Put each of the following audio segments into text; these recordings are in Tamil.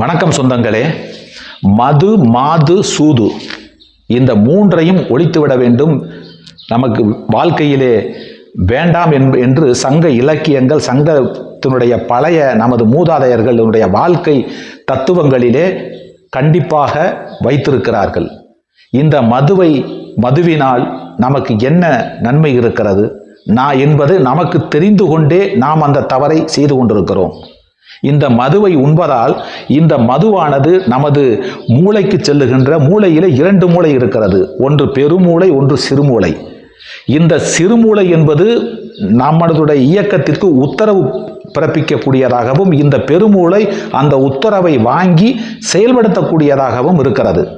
வணக்கம் சொந்தங்களே. மது மாது சூது. இந்த மூன்றையும் ஒழித்துவிட வேண்டும். நமக்கு வாழ்க்கையிலே வேண்டாம் என்ப- என்று சங்க இலக்கியங்கள் சங்கத்தினுடைய பழைய நமது மூதாதையர்களுடைய வாழ்க்கை தத்துவங்களிலே கண்டிப்பாக வைத்திருக்கிறார்கள். இந்த மதுவை மதுவினால் நமக்கு என்ன நன்மை இருக்கிறது? நான் என்பது நமக்கு தெரிந்து கொண்டே நாம் அந்த தவறை செய்து கொண்டிருக்கிறோம். இந்த மதுவை உண்பதால் இந்த மதுவானது நமது மூளைக்கு செல்லுகின்ற மூளையிலே இரண்டு மூளை இருக்கிறது. ஒன்று பெருமூளை ஒன்று சிறுமூளை. இந்த சிறுமூளை என்பது நம்மளுடைய இயக்கத்திற்கு உத்தரவு பிறப்பிக்கக்கூடியதாகவும் இந்த பெருமூளை அந்த உத்தரவை வாங்கி செயல்படுத்தக்கூடியதாகவும் இருக்கிறது.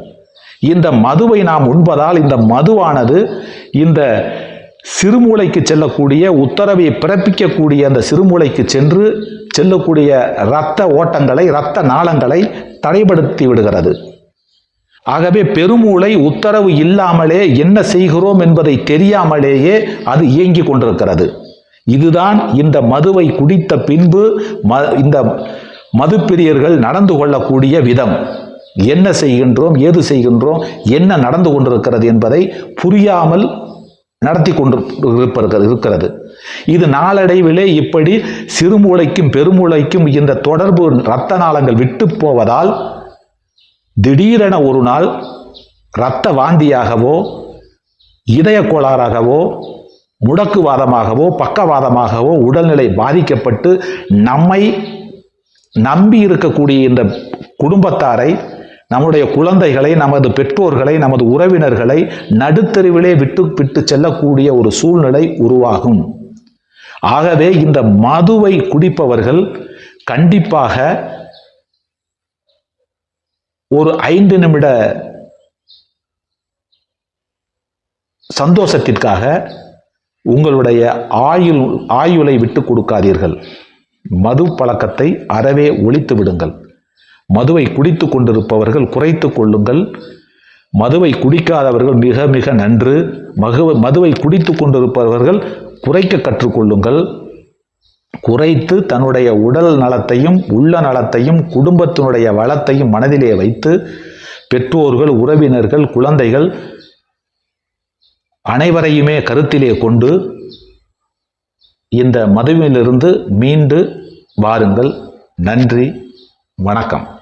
இந்த மதுவை நாம் உண்பதால் இந்த மதுவானது இந்த சிறுமூளைக்கு செல்லக்கூடிய உத்தரவை பிறப்பிக்கக்கூடிய அந்த சிறுமூளைக்கு சென்று செல்லக்கூடிய இரத்த ஓட்டங்களை இரத்த நாளங்களை தடைப்படுத்தி விடுகிறது. ஆகவே பெருமூளை உத்தரவு இல்லாமலே என்ன செய்கிறோம் என்பதை தெரியாமலேயே அது இயங்கிக் கொண்டிருக்கிறது. இதுதான் இந்த மதுவை குடித்த பின்பு ம இந்த மதுப்பிரியர்கள் நடந்து கொள்ளக்கூடிய விதம். என்ன செய்கின்றோம் ஏது செய்கின்றோம் என்ன நடந்து கொண்டிருக்கிறது என்பதை புரியாமல் நடத்தி கொண்டு இருப்பது- இருக்கிறது. இது நாளடைவிலே இப்படி சிறுமூளைக்கும் பெருமூளைக்கும் இந்த தொடர்பு இரத்த நாளங்கள் விட்டு போவதால் திடீரென ஒரு நாள் இரத்த வாந்தியாகவோ இதய கோளாறாகவோ முடக்குவாதமாகவோ பக்கவாதமாகவோ உடல்நிலை பாதிக்கப்பட்டு நம்மை நம்பி இருக்கக்கூடிய இந்த குடும்பத்தாரை நம்முடைய குழந்தைகளை நமது பெற்றோர்களை நமது உறவினர்களை நடுத்தெருவிலே விட்டு விட்டு செல்லக்கூடிய ஒரு சூழ்நிலை உருவாகும். ஆகவே இந்த மதுவை குடிப்பவர்கள் கண்டிப்பாக ஒரு ஐந்து நிமிட சந்தோஷத்திற்காக உங்களுடைய ஆயுள் ஆயுளை விட்டு கொடுக்காதீர்கள். மது பழக்கத்தை அறவே ஒழித்து விடுங்கள். மதுவை குடித்து கொண்டிருப்பவர்கள் குறைத்து கொள்ளுங்கள். மதுவை குடிக்காதவர்கள் மிக மிக நன்று. மகு மதுவை குடித்து கொண்டிருப்பவர்கள் குறைக்க கற்றுக்கொள்ளுங்கள் குறைத்து தன்னுடைய உடல் நலத்தையும் உள்ள நலத்தையும் குடும்பத்தினுடைய வளத்தையும் மனதிலே வைத்து பெற்றோர்கள் உறவினர்கள் குழந்தைகள் அனைவரையுமே கருத்திலே கொண்டு இந்த மதுவிலிருந்து மீண்டு வாருங்கள். நன்றி. வணக்கம்.